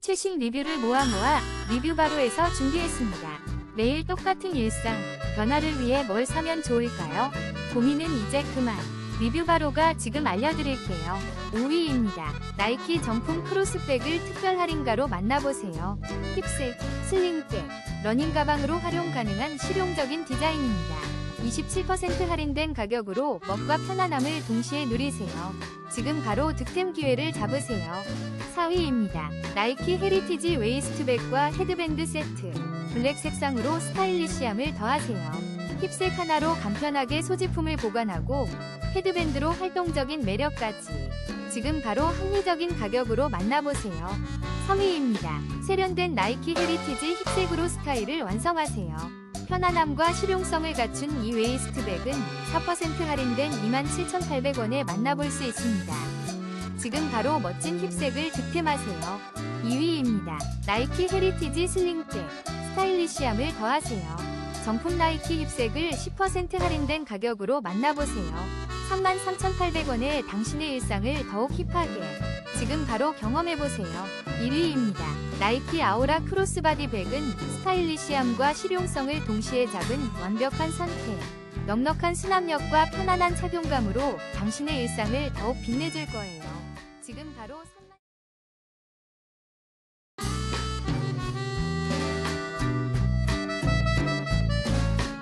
최신 리뷰를 모아 모아 리뷰 바로에서 준비했습니다. 매일 똑같은 일상, 변화를 위해 뭘 사면 좋을까요? 고민은 이제 그만. 리뷰 바로가 지금 알려드릴게요. 5위입니다. 나이키 정품 크로스백을 특별 할인가로 만나보세요. 힙색, 슬링백, 러닝 가방으로 활용 가능한 실용적인 디자인입니다. 27% 할인된 가격으로 멋과 편안함을 동시에 누리세요. 지금 바로 득템 기회를 잡으세요. 4위입니다. 나이키 헤리티지 웨이스트백과 헤드밴드 세트. 블랙 색상으로 스타일리시함을 더하세요. 힙색 하나로 간편하게 소지품을 보관하고 헤드밴드로 활동적인 매력까지. 지금 바로 합리적인 가격으로 만나보세요. 3위입니다. 세련된 나이키 헤리티지 힙색으로 스타일을 완성하세요. 편안함과 실용성을 갖춘 이 웨이스트백은 4% 할인된 27,800원에 만나볼 수 있습니다. 지금 바로 멋진 힙색을 득템하세요. 2위입니다. 나이키 헤리티지 슬링백 스타일리시함을 더하세요. 정품 나이키 힙색을 10% 할인된 가격으로 만나보세요. 33,800원에 당신의 일상을 더욱 힙하게 지금 바로 경험해보세요. 1위입니다. 나이키 아우라 크로스바디 백은 스타일리시함과 실용성을 동시에 잡은 완벽한 선택. 넉넉한 수납력과 편안한 착용감으로 당신의 일상을 더욱 빛내줄 거예요. 지금 바로 3만...